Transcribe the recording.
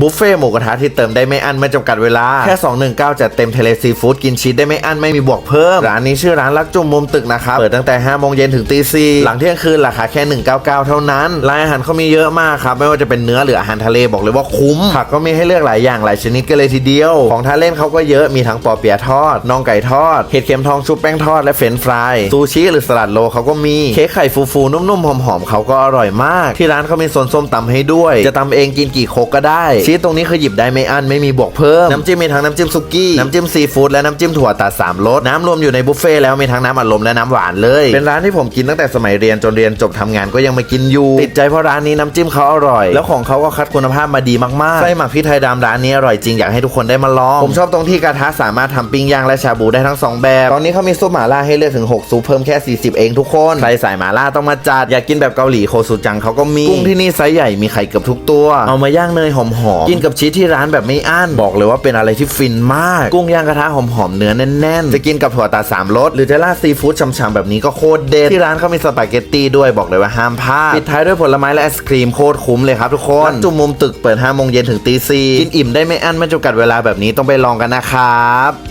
บุฟเฟ่ต์หมูกระทะที่เติมได้ไม่อั้นไม่จำกัดเวลา แค่ 219 จัดเต็มทะเลซีฟู้ดกินชีสได้ไม่อั้นไม่มีบวกเพิ่ม ร้านนี้ชื่อร้านลักจุ่มมุมตึกนะครับ เปิดตั้งแต่ 5 โมงเย็นถึงตีสี่หลังเที่ยงคืนราคาแค่ 199 เท่านั้นร้านอาหารเขามีเยอะมากครับ ไม่ว่าจะเป็นเนื้อหรืออาหารทะเลบอกเลยว่าคุ้ม ผักก็มีให้เลือกหลายอย่างหลายชนิดกันเลยทีเดียว ของทานเล่นเขาก็เยอะมีทั้งปอเปียะทอดน่องไก่ทอดเห็ดเข็มทองชุบแป้งทอดและเฟรนช์ฟรายซูชิหรือสลัดโลเขาก็มีเค้กไข่ฟูๆนุ่มๆหอมๆเขาก็อร่อยมาก ที่ร้านเขามีโซนส้มตำให้ด้วย จะตำเองกินกี่โคกก็ได้ชีสตรงนี้คือหยิบได้ไม่อั้นไม่มีบวกเพิ่ม น้ำจิ้มมีทั้งน้ำจิ้มซุกี้ น้ำจิ้มซีฟู้ดและน้ำจิ้มถั่วตัดสามรสน้ำรวมอยู่ในบุฟเฟ่ต์แล้วมีทั้งน้ำอัดลมและน้ำหวานเลย เป็นร้านที่ผมกินตั้งแต่สมัยเรียนจนเรียนจบทำงานก็ยังมากินอยู่ ติดใจเพราะร้านนี้น้ำจิ้มเขาอร่อย แล้วของเขาก็คัดคุณภาพมาดีมากๆไส้หมักพริกไทยดำร้านนี้อร่อยจริงอยากให้ทุกคนได้มาลอง ผมชอบตรงที่กระทะสามารถทำปิ้งย่างและชาบูได้ทั้งสองแบบ ตอนนี้เขามีซุปหม่าล่าให้เลือกถึงหกซุปเพิ่มแค่ 40 เองทุกคนใครสายหม่าล่าต้องมาจัดอยากกินแบบเกาหลีโคซูจังเขาก็มีกุ้งที่นี่ไซส์ใหญ่มีไข่เกือบทุกตัว เอามาย่างเนยหอมๆกินกับชีสที่ร้านแบบไม่อั้นบอกเลยว่าเป็นอะไรที่ฟินมาก กุ้งย่างกระทะหอมๆเนื้อแน่นๆ จะกินกับถั่วตัดสามรสหรือจะราดซีฟู้ดฉ่ำๆแบบนี้ก็โคตรเด็ดที่ร้านเขามีสปาเกตตี้ด้วยบอกเลยว่าห้ามพลาดปิดท้ายด้วยผลไม้และไอศครีมโคตรคุ้มเลยครับทุกคนร้านจุ่มมุมตึกเปิด5โมงเย็นถึงตีสี่กินอิ่มได้ไม่อั้นไม่จำกัดเวลาแบบนี้ต้องไปลองกันนะครับ